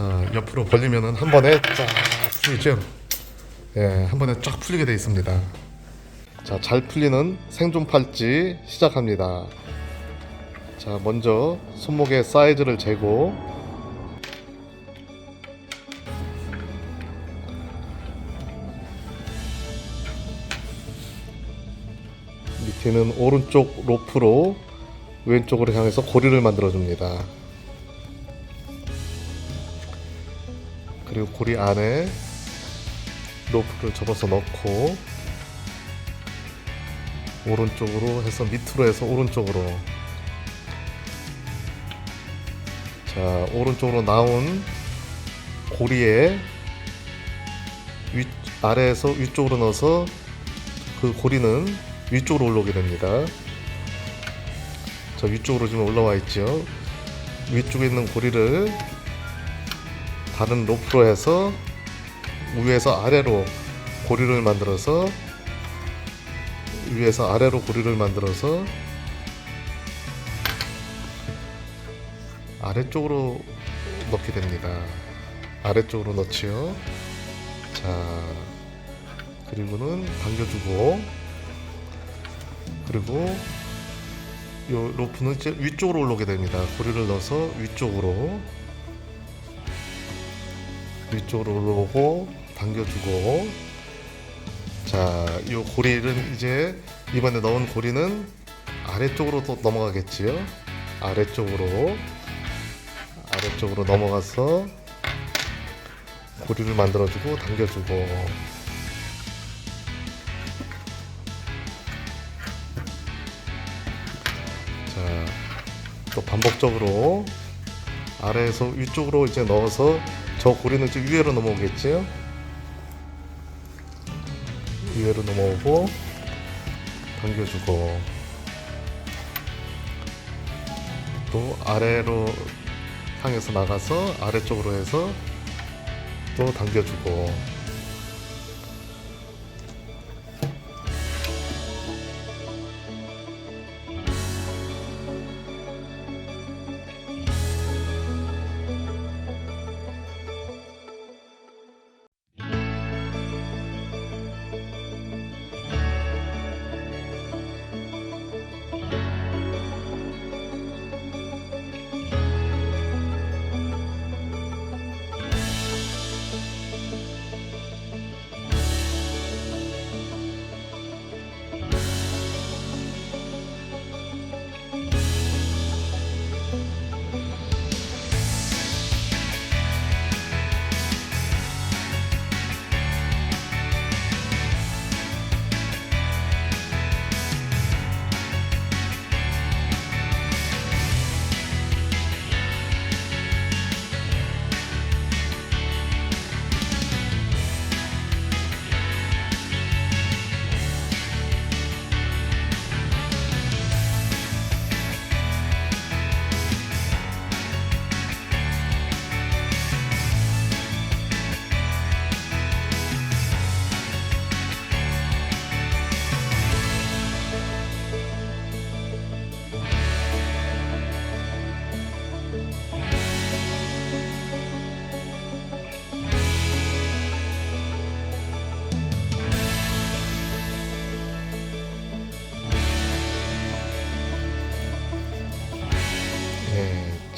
자 옆으로 벌리면은 한 번에 쫙 풀리죠. 예, 한 번에 쫙 풀리게 되어 있습니다. 자, 잘 풀리는 생존 팔찌 시작합니다. 자, 먼저 손목의 사이즈를 재고 밑에는 오른쪽 로프로 왼쪽으로 향해서 고리를 만들어 줍니다. 그리고 고리 안에 로프를 접어서 넣고 오른쪽으로 해서 밑으로 해서 오른쪽으로 자 오른쪽으로 나온 고리에 위 아래에서 위쪽으로 넣어서 그 고리는 위쪽으로 올라오게 됩니다. 자 위쪽으로 지금 올라와 있죠. 위쪽에 있는 고리를 다른 로프로 해서 위에서 아래로 고리를 만들어서 위에서 아래로 고리를 만들어서 아래쪽으로 넣게 됩니다. 아래쪽으로 넣지요. 자, 그리고는 당겨주고, 그리고 요 로프는 이제 위쪽으로 올라오게 됩니다. 고리를 넣어서 위쪽으로, 위쪽으로 올라오고, 당겨주고, 자, 이 고리를 이제 이번에 넣은 고리는 아래쪽으로 또 넘어가겠지요. 아래쪽으로. 아래쪽으로 넘어가서 고리를 만들어주고 당겨주고. 자, 또 반복적으로 아래에서 위쪽으로 이제 넣어서 저 고리는 이제 위로 넘어오겠지요. 위로 넘어오고 당겨주고 또 아래로 향해서 나가서 아래쪽으로 해서 또 당겨주고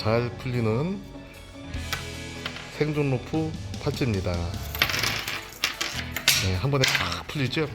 잘 풀리는 생존 로프 팔찌입니다. 네, 한 번에 팍 풀리죠?